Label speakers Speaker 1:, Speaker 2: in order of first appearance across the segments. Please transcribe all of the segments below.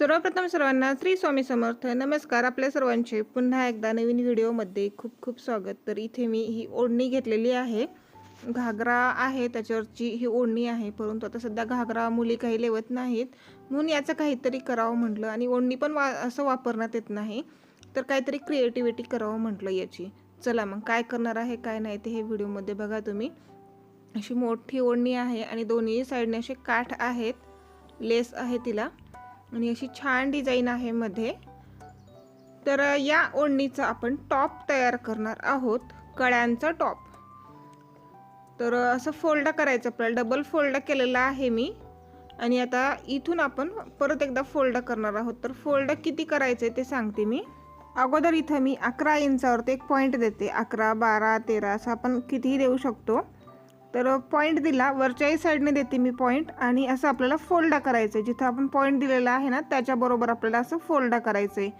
Speaker 1: सर्वप्रथम सर्वांना श्री स्वामी समर्थ. नमस्कार आपल्या सर्वांचे. पुन्हा एकदा नवीन व्हिडिओमध्ये खूप खूप स्वागत. तर इथे मी ही ओढणी घेतलेली आहे. घागरा आहे त्याच्यावरची ही ओढणी आहे. परंतु आता सध्या घागरा मुली काही लेवत नाहीत. म्हणून याचं काहीतरी करावं म्हटलं आणि ओढणी पण वा असं वापरण्यात येत नाही. तर काहीतरी क्रिएटिव्हिटी करावं म्हटलं याची. चला मग काय करणार आहे काय नाही ते हे व्हिडिओमध्ये बघा तुम्ही. अशी मोठी ओढणी आहे आणि दोन्ही साईडने असे काठ आहेत. लेस आहे तिला. आणि अशी छान डिझाईन आहे मध्ये. तर या ओढणीचा आपण टॉप तयार करणार आहोत कळ्यांचा टॉप. तर असं फोल्ड करायचं आपल्याला डबल फोल्ड केलेला आहे मी. आणि आता इथून आपण परत एकदा फोल्ड करणार आहोत. तर फोल्ड किती करायचे ते सांगते मी. अगोदर इथं मी अकरा इंचावरती एक पॉईंट देते. अकरा बारा तेरा असं आपण कितीही देऊ शकतो. तर पॉईंट दिला. वरच्याही साईडने देते मी पॉईंट आणि असं आपल्याला फोल्ड करायचं आहे जिथं आपण पॉईंट दिलेला आहे ना त्याच्याबरोबर आपल्याला असं फोल्ड करायचं आहे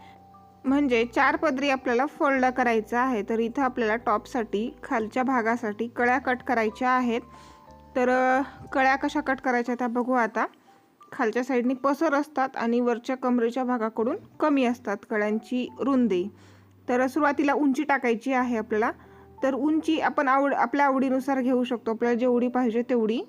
Speaker 1: म्हणजे चार पदरी आपल्याला फोल्ड करायचं आहे. तर इथं आपल्याला टॉपसाठी खालच्या भागासाठी कळ्या कट करायच्या आहेत. तर कळ्या कशा कट करायच्या त्या बघू आता. खालच्या साईडनी पसर असतात आणि वरच्या कमरेच्या भागाकडून कमी असतात कळ्यांची रुंदी. तर सुरुवातीला उंची टाकायची आहे आपल्याला. तर उंची आपण आवड आपल्या आवडीनुसार घेऊ शकतो. आपल्याला जेवढी पाहिजे तेवढी.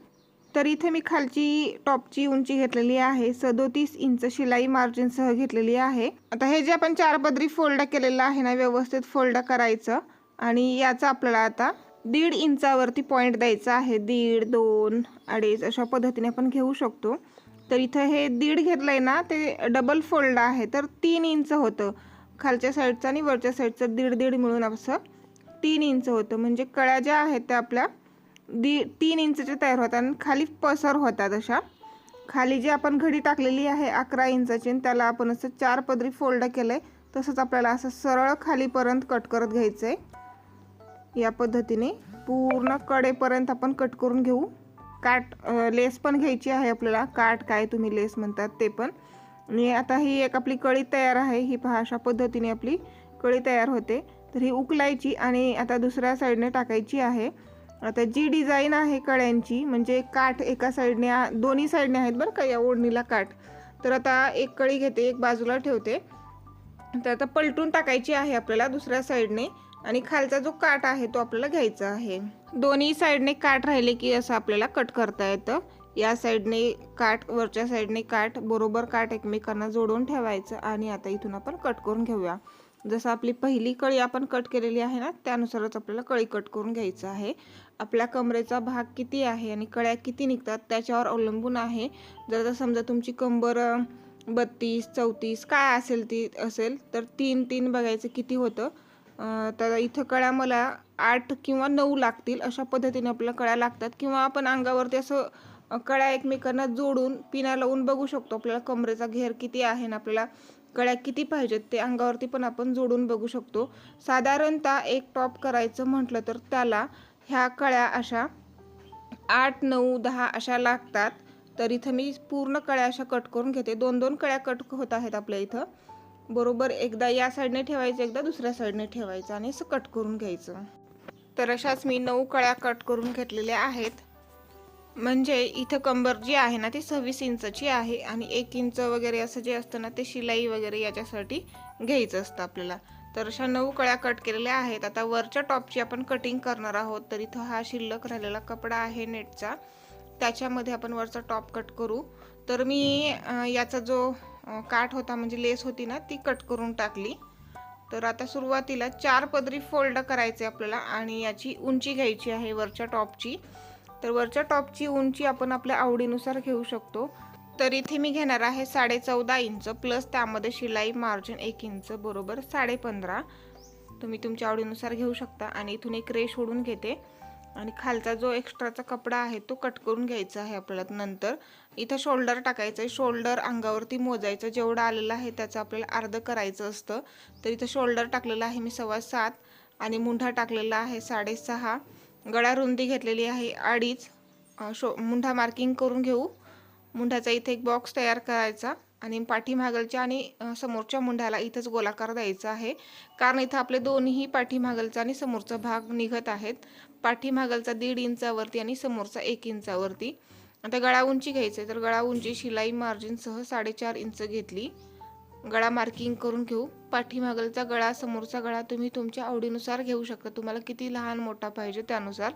Speaker 1: तर इथे मी खालची टॉपची उंची घेतलेली आहे. सदोतीस इंच शिलाई मार्जिनसह घेतलेली आहे. आता हे जे आपण चार पदरी फोल्ड केलेलं आहे ना व्यवस्थित फोल्ड करायचं. आणि याचा आपल्याला आता दीड इंचावरती पॉईंट द्यायचा आहे. दीड दोन अडीच अशा पद्धतीने आपण घेऊ शकतो. तर इथं हे दीड घेतलंय ना ते डबल फोल्ड आहे. तर तीन इंच होतं. खालच्या साईडचं आणि वरच्या साईडचं दीड दीड मिळून असं तीन इंच होतं. म्हणजे कळ्या ज्या आहेत त्या आपल्या दी तीन इंचच्या तयार होतात आणि खाली पसर होतात अशा. खाली जी आपण घडी टाकलेली आहे अकरा इंचाची आणि त्याला आपण असं चार पदरी फोल्ड केलं आहे तसंच आपल्याला असं सरळ खालीपर्यंत कट करत घ्यायचं आहे या पद्धतीने पूर्ण कडेपर्यंत आपण कट करून घेऊ. काट लेस पण घ्यायची आहे आपल्याला. काट काय तुम्ही लेस म्हणतात ते पण. आणि आता ही एक आपली कळी तयार आहे. ही पहा अशा पद्धतीने आपली कळी तयार होते. तर ही उकलायची आणि आता दुसऱ्या साईडने टाकायची आहे. आता जी डिझाईन आहे कळ्यांची म्हणजे काठ एका साईडने आ- दोन्ही साईडने आहेत बरं का या ओढणीला काठ. तर आता एक कळी घेते एक बाजूला ठेवते. तर आता पलटून टाकायची आहे आपल्याला दुसऱ्या साईडने आणि खालचा जो काठ आहे तो आपल्याला घ्यायचा आहे. दोन्ही साईडने काठ राहिले की असं आपल्याला कट करता येतं. या साईडने काठ वरच्या साईडने काठ बरोबर काठ एकमेकांना जोडून ठेवायचं आणि आता इथून आपण कट करून घेऊया. जसं आपली पहिली कळी आपण कट केलेली आहे ना त्यानुसारच आपल्याला कळी कट करून घ्यायचं आहे. आपल्या कमरेचा भाग किती आहे आणि कळ्या किती निघतात त्याच्यावर अवलंबून आहे. जर समजा तुमची कंबर बत्तीस चौतीस काय असेल ती असेल तर तीन तीन बघायचं किती होतं. तर इथं कळ्या मला आठ किंवा नऊ लागतील अशा पद्धतीने आपल्याला कळ्या लागतात. किंवा आपण अंगावरती असं कळ्या एकमेकांना जोडून पिना लावून बघू शकतो आपल्याला कमरेचा घेर किती आहे आणि आपल्याला कळ्या किती पाहिजेत ते अंगावरती पण आपण जोडून बघू शकतो. साधारणतः एक टॉप करायचं म्हटलं तर त्याला ह्या कळ्या अशा आठ नऊ दहा अशा लागतात. तर इथं मी पूर्ण कळ्या अशा कट करून घेते. दोन दोन कळ्या कट होत आहेत आपल्या इथं. बरोबर एकदा या साईडने ठेवायचं एकदा दुसऱ्या साईडने ठेवायचं आणि असं कट करून घ्यायचं. तर अशाच मी नऊ कळ्या कट करून घेतलेल्या आहेत. म्हणजे इथं कंबर जी आहे ना ती सव्वीस इंचची आहे आणि एक इंच वगैरे असं जे असतं ना ते शिलाई वगैरे याच्यासाठी घ्यायचं असतं आपल्याला. तर अशा नऊ कळ्या कट केलेल्या आहेत. आता वरच्या टॉपची आपण कटिंग करणार आहोत तर इथं हा शिल्लक राहिलेला कपडा आहे नेटचा. त्याच्यामध्ये आपण वरचा टॉप कट करू. तर मी याचा जो काठ होता म्हणजे लेस होती ना ती कट करून टाकली. तर आता सुरुवातीला चार पदरी फोल्ड करायचे आपल्याला आणि याची उंची घ्यायची आहे वरच्या टॉपची. तर वरच्या टॉपची उंची आपण आपल्या आवडीनुसार घेऊ शकतो. तर इथे मी घेणार आहे साडे चौदा इंच प्लस त्यामध्ये शिलाई मार्जिन एक इंच बरोबर साडे पंधरा तुम्ही तुमच्या आवडीनुसार घेऊ शकता आणि इथून एक रेश ओढून घेते. आणि खालचा जो एक्स्ट्राचा कपडा आहे तो कट करून घ्यायचा आहे आपल्याला नंतर. इथं शोल्डर टाकायचं आहे. शोल्डर अंगावरती मोजायचं. जेवढं आलेलं आहे त्याचं आपल्याला अर्ध करायचं असतं. तर इथं शोल्डर टाकलेलं आहे मी सव्वा सात आणि मुंढा टाकलेला आहे साडेसहा. गळा रुंदी घेतलेली आहे. अडीच शो मुंढा मार्किंग करून घेऊ. मुंढ्याचा इथे एक बॉक्स तयार करायचा आणि पाठीमागलच्या आणि समोरच्या मुंढ्याला इथंच गोलाकार द्यायचा आहे. कारण इथं आपले दोन्ही पाठीमागलचा आणि समोरचा भाग निघत आहेत. पाठीमागलचा दीड इंचावरती आणि समोरचा एक इंचावरती आता गळा उंची घ्यायचं आहे तर गळा उंची शिलाई मार्जिनसह साडेचार इंच घेतली. गळा मार्किंग करून घेऊ. पाठीमागलचा गळा समोरचा गळा तुम्ही तुमच्या आवडीनुसार घेऊ शकता. तुम्हाला किती लहान मोठा पाहिजे त्यानुसार.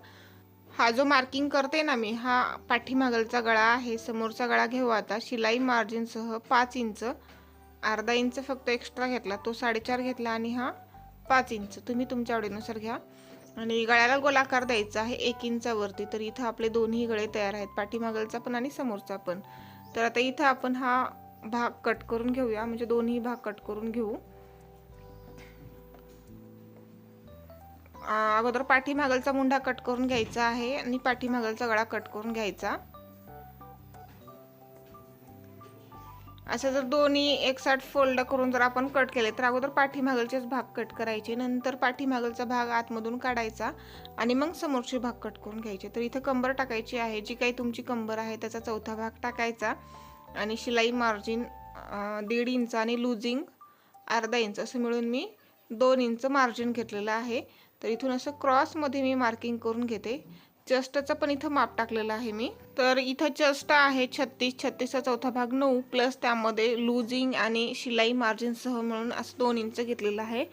Speaker 1: हा जो मार्किंग करते ना मी हा पाठीमागलचा गळा आहे. समोरचा गळा घेऊ आता. शिलाई मार्जिनसह पाच इंच अर्धा इंच फक्त एक्स्ट्रा घेतला. तो साडेचार घेतला आणि हा पाच इंच. तुम्ही तुमच्या आवडीनुसार घ्या. आणि गळ्याला गोलाकार द्यायचा आहे एक इंचावरती. तर इथं आपले दोन्ही गळे तयार आहेत. पाठीमागलचा पण आणि समोरचा पण. तर आता इथं आपण हा भाग कट करून घेऊया. म्हणजे दोन्ही भाग कट करून घेऊ. अगोदर पाठीमागलचा मुंडा कट करून घ्यायचा आहे आणि पाठीमागलचा गळा कट करून घ्यायचा. असं जर दोन्ही एक साठ फोल्ड करून जर आपण कट केले तर अगोदर पाठीमागलचेच भाग कट करायचे. नंतर पाठीमागलचा भाग आतमधून काढायचा आणि मग समोरचे भाग कट करून घ्यायचे. तर इथं कंबर टाकायची आहे. जी काही तुमची कंबर आहे त्याचा चौथा भाग टाकायचा. आणि शिलाई मार्जिन दीड इंच आणि लुझिंग अर्धा इंच असं मिळून मी दोन इंच मार्जिन घेतलेलं आहे. तर इथून असं क्रॉसमध्ये मी मार्किंग करून घेते. चस्टचं पण इथं माप टाकलेलं आहे मी. तर इथं चस्ट आहे छत्तीस छत्तीसचा चौथा भाग नऊ प्लस त्यामध्ये लुझिंग आणि शिलाई मार्जिनसह मिळून असं दोन इंच घेतलेलं आहे.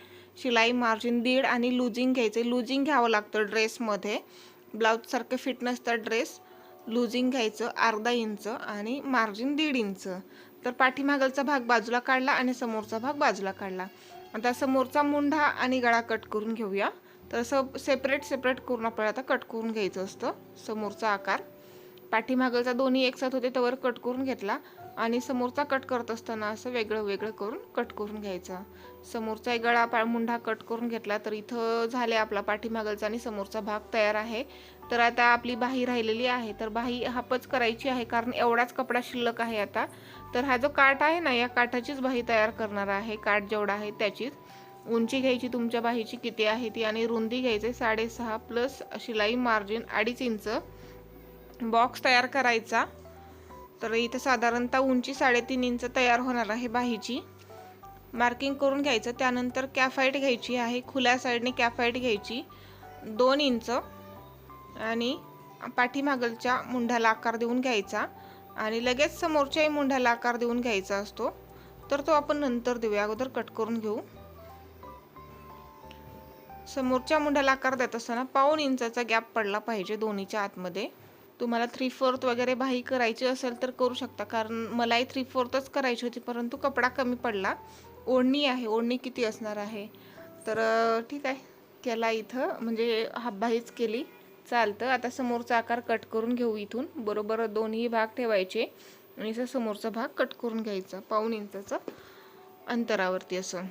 Speaker 1: शिलाई मार्जिन दीड आणि लुझिंग घ्यायचं. लुझिंग घ्यावं लागतं ड्रेसमध्ये ब्लाऊजसारखं फिट नसतं ड्रेस लुझिंग घ्यायचं अर्धा इंच आणि मार्जिन दीड इंच. तर पाठीमागलचा भाग बाजूला काढला आणि समोरचा भाग बाजूला काढला. आता समोरचा मुंढा आणि गळा कट करून घेऊया. तर असं सेपरेट सेपरेट करून आपल्याला आता कट करून घ्यायचं असतं समोरचा आकार. पाठीमागलचा दोन्ही एकसाथ होते त्यावर कट करून घेतला. आणि समोरचा कट करत असताना असं वेगळं वेगळं करून कट करून घ्यायचा. समोरचा एक गळा पा मुंढा कट करून घेतला तर इथं झाले आपला पाठीमागलचा आणि समोरचा भाग तयार आहे. तर आता आपली बाही राहिलेली आहे. तर बाही हापच करायची आहे कारण एवढाच कपडा शिल्लक आहे आता. तर हा जो काठ आहे ना या काठाचीच बाही तयार करणार आहे. काठ जेवढा आहे त्याचीच. उंची घ्यायची तुमच्या बाहीची किती आहे ती आणि रुंदी घ्यायची साडेसहा प्लस शिलाई मार्जिन अडीच इंच. बॉक्स तयार करायचा. तर इथं साधारणतः उंची साडेतीन इंच तयार होणार आहे बाहीची मार्किंग करून घ्यायचं. त्यानंतर कॅफाईट घ्यायची आहे. खुल्या साईडने कॅफाईट घ्यायची. दोन इंच. आणि पाठीमागलच्या मुंढ्याला आकार देऊन घ्यायचा आणि लगेच समोरच्याही मुंढ्याला आकार देऊन घ्यायचा असतो. तर तो आपण नंतर देऊया. अगोदर कट करून घेऊ. समोरच्या मुंढ्याला आकार देत असताना पाऊण इंचाचा गॅप पडला पाहिजे दोन्हीच्या आतमध्ये. तुम्हाला थ्री फोर्थ वगैरे बाही करायची असेल तर करू शकता. कारण मलाही थ्री फोर्थच करायची होती परंतु कपडा कमी पडला. ओढणी आहे. ओढणी किती असणार आहे? तर ठीक आहे. केला इथं. म्हणजे हाफबाहीच केली. चालतं. आता समोरचा आकार कट करून घेऊ इथून. बरोबर दोन्ही भाग ठेवायचे. आणि असं समोरचा भाग कट करून घ्यायचा. पाऊण इंचाचं अंतरावरती असं.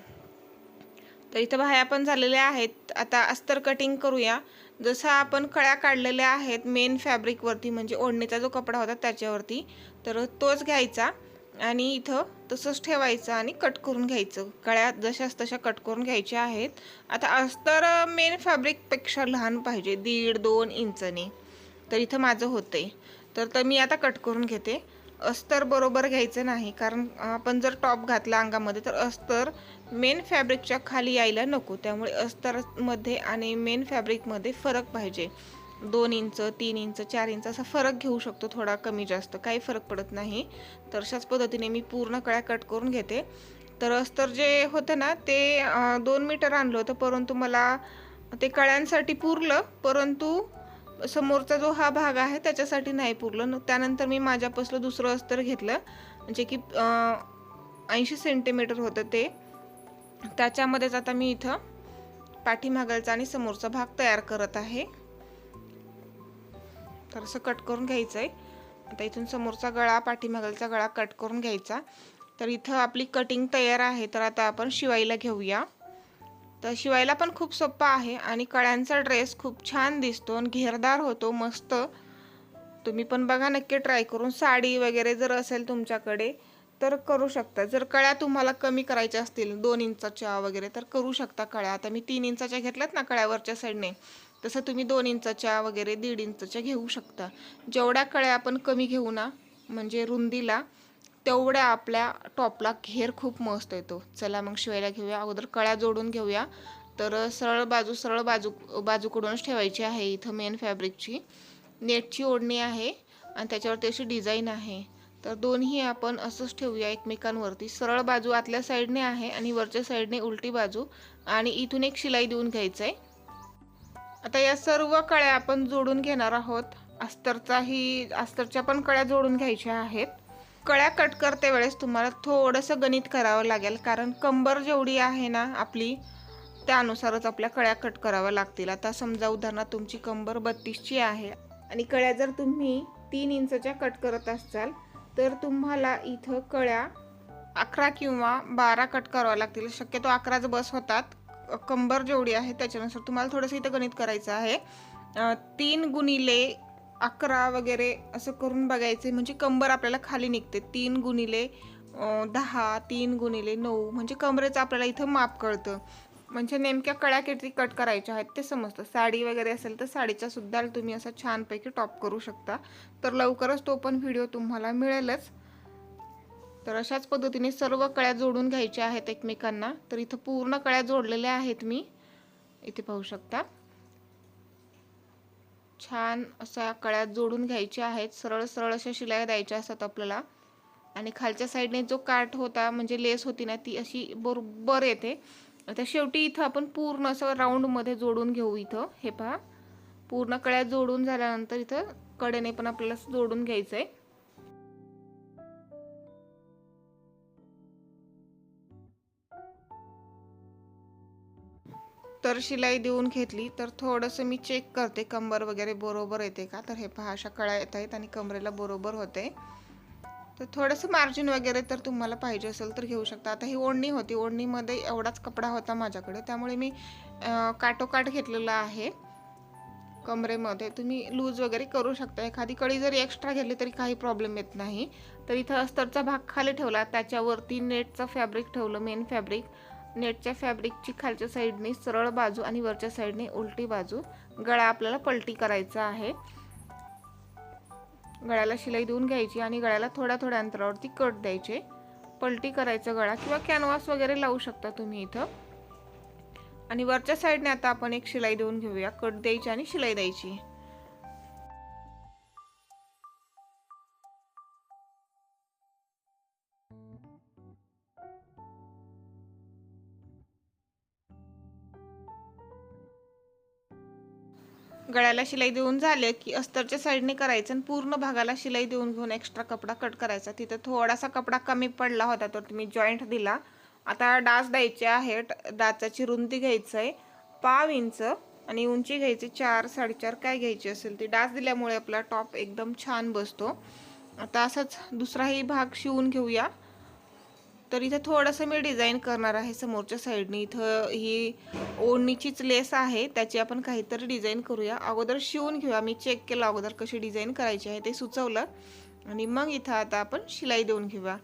Speaker 1: तर इथं बाह्या पण झालेल्या आहेत. आता अस्तर कटिंग करूया. जसं आपण कळ्या काढलेल्या आहेत मेन फॅब्रिकवरती म्हणजे ओढणीचा जो कपडा होता त्याच्यावरती तर तोच घ्यायचा. आणि इथं तसंच ठेवायचं आणि कट करून घ्यायचं. कळ्यात जशाच तशा कट करून घ्यायच्या आहेत. आता अस्तर मेन फॅब्रिकपेक्षा लहान पाहिजे दीड दोन इंचने. तर इथं माझं होतं आहे तर तर मी आता कट करून घेते. अस्तर बरोबर घ्यायचं नाही कारण आपण जर टॉप घातला अंगामध्ये तर अस्तर मेन फॅब्रिकच्या खाली यायला नको. त्यामुळे अस्तरमध्ये आणि मेन फॅब्रिकमध्ये फरक पाहिजे. दोन इंच तीन इंच चार इंच असा फरक घेऊ शकतो थोडा कमी जास्त. काही फरक पडत नाही. तर अशाच पद्धतीने मी पूर्ण कळ्या कट करून घेते. तर अस्तर जे होतं ना ते दोन मीटर आणलं होतं परंतु मला ते कळ्यांसाठी पुरलं परंतु समोरचा जो हा भाग आहे त्याच्यासाठी नाही पुरलं. त्यानंतर मी माझ्यापासलं दुसरं अस्तर घेतलं म्हणजे की ऐंशी सेंटीमीटर होतं ते. त्याच्यामध्येच आता मी इथं पाठीमागलचा आणि समोरचा भाग तयार करत आहे. तर असं कट करून घ्यायचं आहे आता इथून समोरचा गळा पाठीमागलचा गळा कट करून घ्यायचा. तर इथं आपली कटिंग तयार आहे तर आता आपण शिवायला घेऊया. तर शिवायला पण खूप सोपा आहे आणि कळ्यांचा ड्रेस खूप छान दिसतो आणि घेरदार होतो मस्त. तुम्ही पण बघा नक्की ट्राय करून. साडी वगैरे जर असेल तुमच्याकडे तर करू शकता. जर कळ्या तुम्हाला कमी करायच्या असतील दोन इंचाच्या वगैरे तर करू शकता कळ्या. आता मी तीन इंचाच्या घेतल्यात ना कळ्यावरच्या साईडने तसं तुम्ही दोन इंचाच्या वगैरे दीड इंचाच्या घेऊ शकता. जेवढ्या कळ्या आपण कमी घेऊ ना म्हणजे रुंदीला तेवढ्या आपल्या टॉपला घेर खूप मस्त येतो. चला मग शिवायला घेऊया. अगोदर कळ्या जोडून घेऊया. तर सरळ बाजू सरळ बाजू बाजूकडूनच ठेवायची आहे इथं मेन फॅब्रिकची नेटची ओढणी आहे आणि त्याच्यावरती अशी डिझाईन आहे. तर दोन्ही आपण असंच ठेवूया एकमेकांवरती. सरळ बाजू आतल्या साईडने आहे आणि वरच्या साईडने उलटी बाजू. आणि इथून एक शिलाई देऊन घ्यायचं आहे आता या सर्व कळ्या आपण जोडून घेणार आहोत. अस्तरचाही अस्तरच्या पण कळ्या जोडून घ्यायच्या आहेत. कळ्या कट करते वेळेस तुम्हाला थोडंसं गणित करावं लागेल कारण कंबर जेवढी आहे ना आपली त्यानुसारच आपल्या कळ्या कट कराव्या लागतील. आता समजा उदाहरणार्थ तुमची कंबर बत्तीसची आहे आणि कळ्या जर तुम्ही तीन इंचच्या कट करत असाल तर तुम्हाला इथं कळ्या अकरा किंवा बारा कट कराव्या लागतील. शक्यतो अकराच बस होतात. कंबर जेवढी आहे त्याच्यानुसार तुम्हाला थोडंसं इथं गणित करायचं आहे. तीन गुणिले अकरा वगैरे असं करून बघायचे म्हणजे कंबर आपल्याला खाली निघते. तीन गुणिले दहा तीन गुणिले नऊ म्हणजे कमरेचं आपल्याला इथं माप कळतं. म्हणजे नेमक्या कळ्या किती कट करायच्या आहेत ते समजतं. साडी वगैरे असेल तर साडीचा सुद्धा तुम्ही असं छानपैकी टॉप करू शकता. तर लवकरच तो पण व्हिडिओ तुम्हाला मिळेलच. तर अशाच पद्धतीने सर्व कळ्या जोडून घ्यायच्या आहेत एकमेकांना. तर इथं पूर्ण कळ्या जोडलेल्या आहेत मी. इथे पाहू शकता. छान अशा कळ्या जोडून घ्यायच्या आहेत. सरळ सरळ अशा शिलाया द्यायच्या असतात आपल्याला. आणि खालच्या साईडने जो काठ होता म्हणजे लेस होती ना ती अशी बरोबर येते. आता शेवटी इथं आपण पूर्ण असं राऊंडमध्ये जोडून घेऊ इथं. हे पहा. पूर्ण कळ्या जोडून झाल्यानंतर इथं कडेने पण आपल्याला जोडून घ्यायचं आहे तर शिलाई देऊन घेतली तर थोडंसं मी चेक करते कंबर वगैरे बरोबर येते का? तर हे पहा अशा कळा येत आहेत आणि कमरेला बरोबर होते. तर थोडंसं मार्जिन वगैरे तर तुम्हाला पाहिजे असेल तर घेऊ शकता. आता ही ओढणी होती ओढणीमध्ये एवढाच कपडा होता माझ्याकडे. त्यामुळे मी काटोकाठ काटोकाट घेतलेला आहे कमरेमध्ये. तुम्ही लूज वगैरे करू शकता. एखादी कडी जरी एक्स्ट्रा घेतली तरी काही प्रॉब्लेम येत नाही. तर इथं अस्तरचा भाग खाली ठेवला. त्याच्यावरती नेटचं फॅब्रिक ठेवलं मेन फॅब्रिक नेटच्या फॅब्रिकची खालच्या साईडने सरळ बाजू आणि वरच्या साईडने उलटी बाजू. गळा आपल्याला पलटी करायचा आहे. गळ्याला शिलाई देऊन घ्यायची आणि गळ्याला थोड्या थोड्या अंतरावरती कट द्यायचे. पलटी करायचं गळा किंवा कॅनव्हास वगैरे लावू शकता तुम्ही इथं. आणि वरच्या साईडने आता आपण एक शिलाई देऊन घेऊया. कट द्यायची आणि शिलाई द्यायची. गळ्याला शिलाई देऊन झाले की अस्तरच्या साईडने करायचं आणि पूर्ण भागाला शिलाई देऊन घेऊन एक्स्ट्रा कपडा कट करायचा. तिथं थोडासा कपडा कमी पडला होता तर तुम्ही जॉईंट दिला. आता डास द्यायचे आहेत डाचाची रुंदी घ्यायचं आहे पाव इंच आणि उंची घ्यायची चार साडेचार काय घ्यायची असेल ती. डास दिल्यामुळे आपला टॉप एकदम छान बसतो. आता असंच दुसराही भाग शिवून घेऊया. तर इथं थोडंसं मी डिझाईन करणार आहे समोरच्या साईडने. इथं ही ओढणीचीच लेस आहे त्याची आपण काहीतरी डिझाईन करूया. अगोदर शिवून घेऊया. मी चेक केलं अगोदर कशी डिझाईन करायची आहे ते सुचवलं. आणि मग इथं आता आपण शिलाई देऊन घेऊया.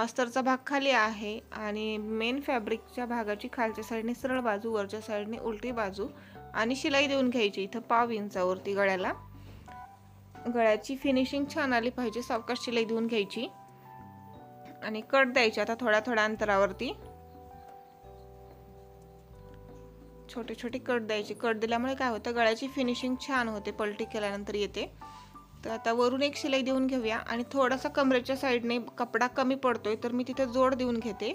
Speaker 1: अस्तरचा भाग खाली आहे आणि मेन फॅब्रिकच्या भागाची खालच्या साईडने सरळ बाजू वरच्या साईडने उलटी बाजू आणि शिलाई देऊन घ्यायची इथं पाव इंचावरती गळ्याला. गळ्याची फिनिशिंग छान आली पाहिजे. सावकाश शिलाई देऊन घ्यायची. आणि कट द्यायचे आता थोड्या थोड्या अंतरावरती. छोटे छोटे कट द्यायचे. कट दिल्यामुळे काय होतं गळ्याची फिनिशिंग छान होते पलटी केल्यानंतर येते. तर आता वरून एक शिलाई देऊन घेऊया. आणि थोडासा कमरेच्या साईडने कपडा कमी पडतोय तर मी तिथे जोड देऊन घेते.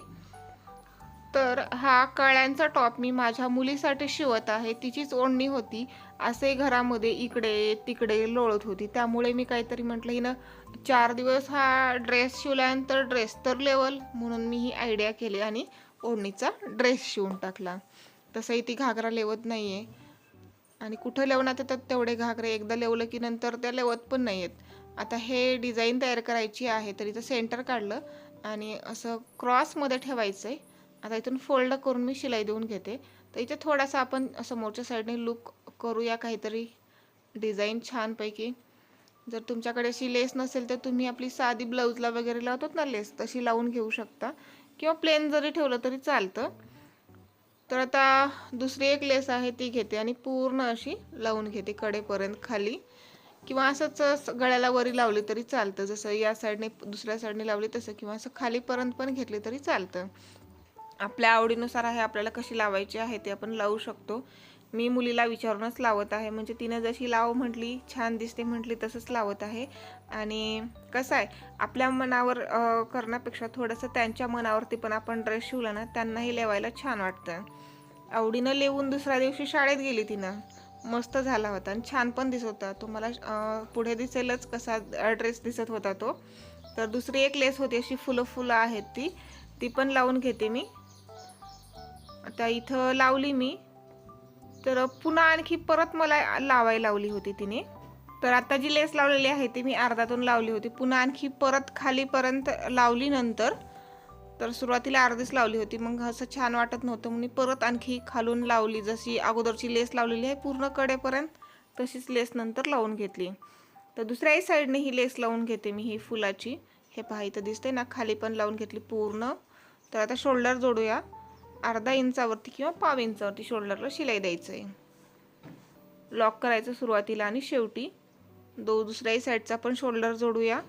Speaker 1: तर हा कळ्यांचा टॉप मी माझ्या मुलीसाठी शिवत आहे. तिचीच ओढणी होती. असे घरामध्ये इकडे तिकडे लोळत होती. त्यामुळे मी काहीतरी म्हटलं हिनं चार दिवस हा ड्रेस शिवल्यानंतर ड्रेस तर लेवल म्हणून मी ही आयडिया केली आणि ओढणीचा ड्रेस शिवून टाकला. तसंही ती घागरा लेवत नाही आहे आणि कुठं लेवण्यात येतात तेवढे घागरे. एकदा लेवलं की नंतर त्या लेवत पण नाही आहेत आता हे डिझाईन तयार करायची आहे तर इथं सेंटर काढलं आणि असं क्रॉसमध्ये ठेवायचं आहे आता इथून फोल्ड करून मी शिलाई देऊन घेते. तर इथे थोडासा आपण समोरच्या साईडने लुक करूया काहीतरी डिझाईन छानपैकी. जर तुमच्याकडे अशी लेस नसेल तर तुम्ही आपली साधी ब्लाऊजला वगैरे लावतात ना लेस तशी लावून घेऊ शकता. किंवा प्लेन जरी ठेवलं तरी चालतं. तर आता दुसरी एक लेस आहे ती घेते आणि पूर्ण अशी लावून घेते कडेपर्यंत खाली. किंवा असंच गळ्याला वरी लावली तरी चालतं. जसं या साईडने दुसऱ्या साईडने लावली तसं किंवा असं खालीपर्यंत पण घेतली तरी चालतं. आपल्या आवडीनुसार आहे आपल्याला कशी लावायची आहे ते आपण लावू शकतो. मी मुलीला विचारूनच लावत आहे म्हणजे तिनं जशी लाव म्हटली छान दिसते म्हटली तसंच लावत आहे. आणि कसं आहे आपल्या मनावर करण्यापेक्षा थोडंसं त्यांच्या मनावरती पण आपण ड्रेस शिवला ना त्यांनाही लेवायला छान वाटतं. आवडीनं लिहून दुसऱ्या दिवशी शाळेत गेली तिनं. मस्त झाला होता आणि छान पण दिसत होता. तुम्हाला पुढे दिसेलच कसा ड्रेस दिसत होता तो. तर दुसरी एक लेस होती अशी फुलं फुलं आहेत ती. ती पण लावून घेते मी. आता इथं लावली मी. तर पुन्हा आणखी परत मला लावायला लावली होती तिने. तर आता जी लेस लावलेली आहे ती मी अर्धातून लावली होती. पुन्हा आणखी परत खालीपर्यंत लावली नंतर. तर सुरुवातीला अर्धीच लावली होती. मग असं छान वाटत नव्हतं. म्हणून परत आणखी खालून लावली. जशी अगोदरची लेस लावलेली आहे पूर्ण कडेपर्यंत तशीच लेस नंतर लावून घेतली. तर दुसऱ्याही साईडने ही लेस लावून घेते मी ही फुलाची. हे पहा इथं दिसते ना खाली पण लावून घेतली पूर्ण. तर आता शोल्डर जोडूया. अर्धा इंचावरती किंवा पाव इंचावरती शोल्डरला शिलाई द्यायचं आहे. लॉक करायचं सुरुवातीला आणि शेवटी दो दुसऱ्याही साईडचा पण शोल्डर जोडूया.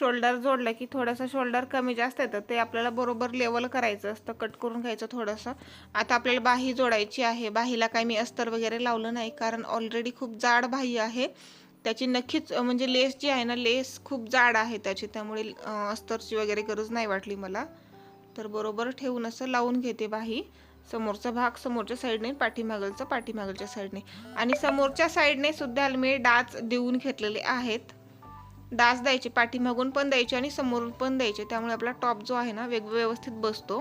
Speaker 1: शोल्डर जोडलं की थोडंसं शोल्डर कमी जास्त येतं. ते आपल्याला बरोबर लेवल करायचं असतं कट करून घ्यायचं थोडंसं. आता आपल्याला बाही जोडायची आहे. बाहीला काही मी अस्तर वगैरे लावलं नाही कारण ऑलरेडी खूप जाड बाही आहे. त्याची नक्कीच म्हणजे लेस जी आहे ना लेस खूप जाड आहे त्याची. त्यामुळे अस्तरची वगैरे गरज नाही वाटली मला. तर बरोबर ठेवून असं लावून घेते बाही. समोरचा भाग समोरच्या साईडने पाठीमागलचा पाठीमागलच्या साईडने. आणि समोरच्या साईडने सुद्धा मी डाच देऊन घेतलेले आहेत. डास द्यायचे पाठीमागून पण द्यायचे आणि समोरून पण द्यायचे. त्यामुळे आपला टॉप जो आहे ना वेग व्यवस्थित बसतो.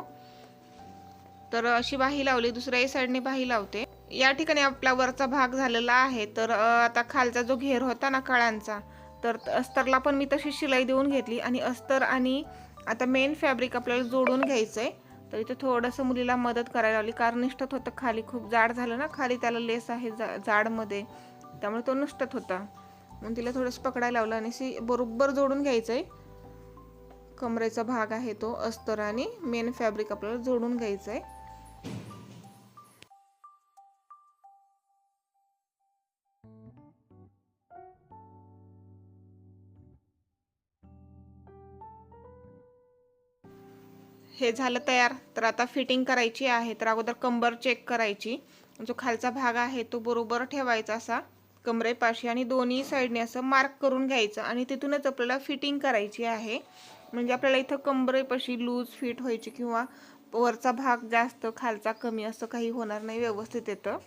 Speaker 1: तर अशी बाही लावली दुसऱ्याही साईडने बाही लावते. या ठिकाणी आपला वरचा भाग झालेला आहे. तर आता खालचा जो घेर होता ना कळांचा तर अस्तरला पण मी तशी शिलाई देऊन घेतली. आणि अस्तर आणि आता मेन फॅब्रिक आपल्याला जोडून घ्यायचं आहे तर इथे थोडंसं मुलीला मदत करायला लावली. कारण निष्ठत होतं खाली. खूप जाड झालं ना खाली त्याला लेस आहे जा जाडमध्ये. त्यामुळे तो निष्ठत होता. मग तिला थोडंसं पकडायला लावलं आणि सी बरोबर जोडून घ्यायचं आहे कमरेचा भाग आहे तो अस्तर आणि मेन फॅब्रिक आपल्याला जोडून घ्यायचं आहे हे झालं तयार. तर आता फिटिंग करायची आहे. तर अगोदर कंबर चेक करायची. जो खालचा भाग आहे तो बरोबर ठेवायचा असा. कमरेपाशी आणि दोन्ही साईडने असं मार्क करून घ्यायचं आणि तिथूनच आपल्याला फिटिंग करायची आहे. म्हणजे आपल्याला इथं कमरेपाशी लूज फिट व्हायची किंवा वरचा भाग जास्त खालचा कमी असं काही होणार नाही व्यवस्थित येतं.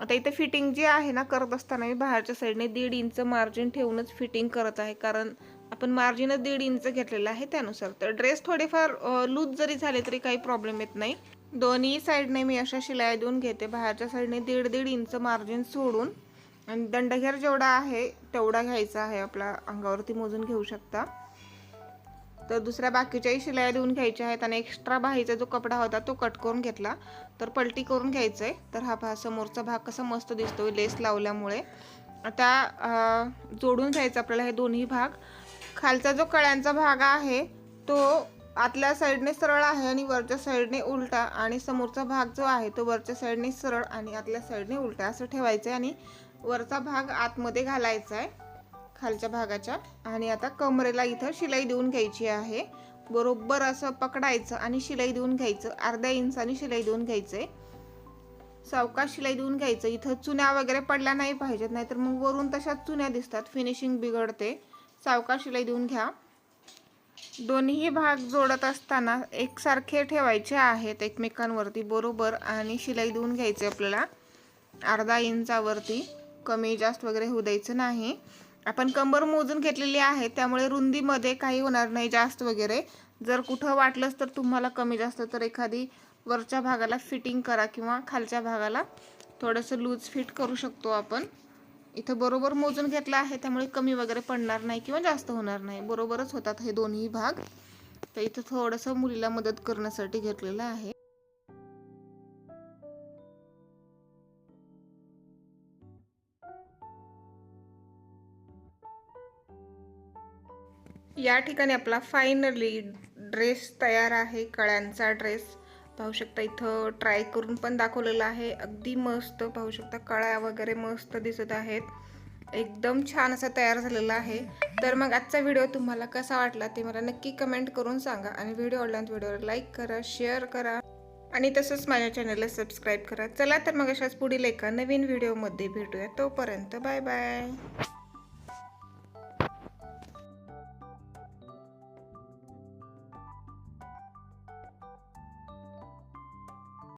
Speaker 1: आता इथं फिटिंग जे आहे ना करत असताना मी बाहेरच्या साईडने दीड इंच मार्जिन ठेवूनच फिटिंग करत आहे. कारण आपण मार्जिनच दीड इंच घेतलेलं आहे त्यानुसार. तर ड्रेस थोडेफार लूज जरी झाले तरी काही प्रॉब्लेम येत नाही. दोन्ही साईडने मी अशा शिलाई देऊन घेते. बाहेरच्या साईडने दीड दीड इंच मार्जिन सोडून आणि दंडघेर जेवढा आहे तेवढा घ्यायचा आहे आपल्या अंगावरती मोजून घेऊ शकता. तर दुसऱ्या बाकीच्याही शिलाया देऊन घ्यायच्या आहेत आणि एक्स्ट्रा बाहीचा जो कपडा होता तो कट करून घेतला. तर पलटी करून घ्यायचं आहे तर हा भा समोरचा भाग कसा मस्त दिसतो लेस लावल्यामुळे. आता जोडून घ्यायचा आपल्याला हे दोन्ही भाग. खालचा जो कळ्यांचा भाग आहे तो आतल्या साईडने सरळ आहे आणि वरच्या साईडने उलटा. आणि समोरचा भाग जो आहे तो वरच्या साईडने सरळ आणि आतल्या साईडने उलटा. असं ठेवायचं आहे आणि वरचा भाग आतमध्ये घालायचा आहे खालच्या भागाच्या. आणि आता कमरेला इथं शिलाई देऊन घ्यायची आहे. बरोबर असं पकडायचं आणि शिलाई देऊन घ्यायचं. अर्ध्या इंचाने शिलाई देऊन घ्यायचंय. सावकाश शिलाई देऊन घ्यायचं. इथं चुन्या वगैरे पडल्या नाही पाहिजेत नाहीतर मग वरून तशाच चुन्या दिसतात. फिनिशिंग बिघडते. सावकाश शिलाई देऊन घ्या. दोन्ही भाग जोडत असताना एकसारखे ठेवायचे आहेत एकमेकांवरती. बरोबर आणि शिलाई देऊन घ्यायचे आपल्याला. अर्धा इंचावरती. कमी जास्त वगैरे होऊ द्यायचं नाही. आपण कंबर मोजून घेतलेली आहे त्यामुळे रुंदीमध्ये काही होणार नाही जास्त वगैरे. जर कुठं वाटलंच तर तुम्हाला कमी जास्त तर एखादी वरच्या भागाला फिटिंग करा किंवा खालच्या भागाला. थोडंसं लूज फिट करू शकतो आपण. इथं बरोबर मोजून घेतला आहे त्यामुळे कमी वगैरे पडणार नाही किंवा जास्त होणार नाही. बरोबरच होतात हे दोन्ही भाग. तर इथं थोडंसं मुलीला मदत करण्यासाठी घेतलेलं आहे. या ठिकाणी आपला फायनली ड्रेस तयार आहे कळ्यांचा ड्रेस पाहू शकता इथं ट्राय करून पण दाखवलेला आहे. अगदी मस्त पाहू शकता कळ्या वगैरे मस्त दिसत आहेत. एकदम छान असा तयार झालेला आहे. तर मग आजचा व्हिडिओ तुम्हाला कसा वाटला ते मला नक्की कमेंट करून सांगा आणि व्हिडिओ आवडला व्हिडिओवर लाईक करा शेअर करा. आणि तसंच माझ्या चॅनलला सबस्क्राईब करा. चला तर मग अशाच पुढील एका नवीन व्हिडिओमध्ये भेटूया. तोपर्यंत बाय बाय